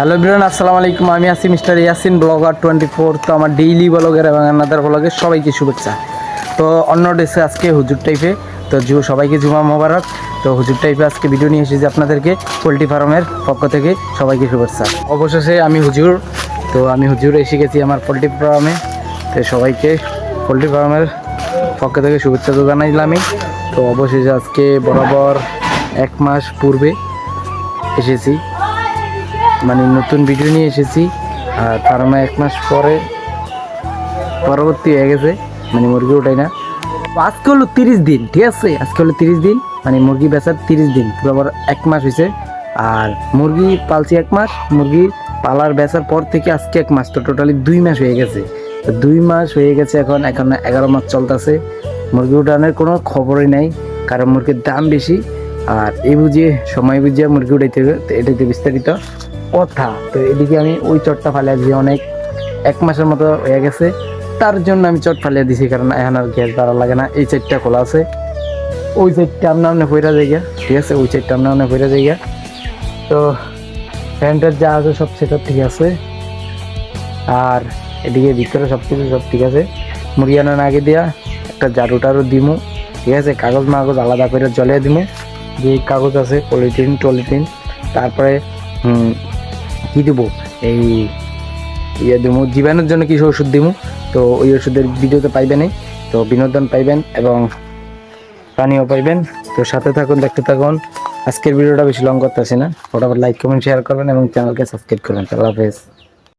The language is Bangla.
হ্যালো বিরন আসসালামু আলাইকুম। আমি আছি mister Yasin, blogger twenty four, তো আমার ডেইলি ব্লগের এবং আনাদার ব্লগের সবাইকে শুভেচ্ছা। তো অন্য ডেসে আজকে হুজুর টাইপে তো জু, সবাইকে জুমা মোবারক। তো হুজুর টাইপে আজকে ভিডিও নিয়ে এসেছি আপনাদেরকে, পোলট্রি ফার্মের পক্ষ থেকে সবাইকে শুভেচ্ছা। অবশেষে আমি হুজুর, তো আমি হুজুর এসে গেছি আমার পোলট্রি ফার্মে। তো সবাইকে পোলট্রি ফার্মের পক্ষ থেকে শুভেচ্ছা তো জানাইলাম আমি তো অবশেষে আজকে বরাবর এক মাস পূর্বে এসেছি। মানে নতুন ভিডিও নিয়ে এসেছি। আর ফার্মে এক মাস পরে পরবর্তী হয়ে গেছে মানে মুরগি ওঠাই না। আজকে হলো তিরিশ দিন, ঠিক আছে? আজকে হলো তিরিশ দিন মানে মুরগি বেচার তিরিশ দিন বরাবর এক মাস হয়েছে। আর মুরগি পালছি এক মাস, মুরগি পালার বেচার পর থেকে আজকে এক মাস, তো টোটালি দুই মাস হয়ে গেছে। তো দুই মাস হয়ে গেছে এখন এখন এগারো মাস চলতেছে। মুরগি উঠানোর কোনো খবরই নাই, কারণ মুরগির দাম বেশি। আর এই বুঝিয়ে, সময় বুঝিয়ে মুরগি উঠাইতে হবে এটাতে বিস্তারিত। কথা। তো এদিকে আমি ওই চটটা ফালিয়ে দিয়েছি অনেক এক মাসের মতো হয়ে গেছে। তার জন্য আমি চট ফালিয়ে দিছি, কারণ এখন আর গ্যাস দ্বারা লাগে না। এই চারটা খোলা আছে। ওই চারটা আপনার আপনি ফইরা যাই ঠিক আছে? ওই চারটা আপনার আপনি ফইরা যাই। তো ফ্যানটার যা আছে সব সেটা ঠিক আছে। আর এদিকে ভিতরে সব কিছু সব ঠিক আছে। মুরগি আনার আগে দিয়া একটা ঝাড়ু টাড়ু দিমু, ঠিক আছে? কাগজ মাগজ আলাদা করে জলে দিমু। যে কাগজ আছে, পলিথিন, টলিথিন। তারপরে কি দেবো? এই ইয়ে দেবো, জীবাণুর জন্য কিছু ওষুধ দেবো। তো ওই ওষুধের ভিডিওতে পাইবেনই তো বিনোদন পাইবেন এবং পানিও পাইবেন। তো সাথে থাকুন, দেখতে থাকুন। আজকের ভিডিওটা বেশি লং করতেছি না। ফটাফট লাইক কমেন্ট শেয়ার করবেন এবং চ্যানেলকে সাবস্ক্রাইব করবেন। আল্লাহ হাফেজ।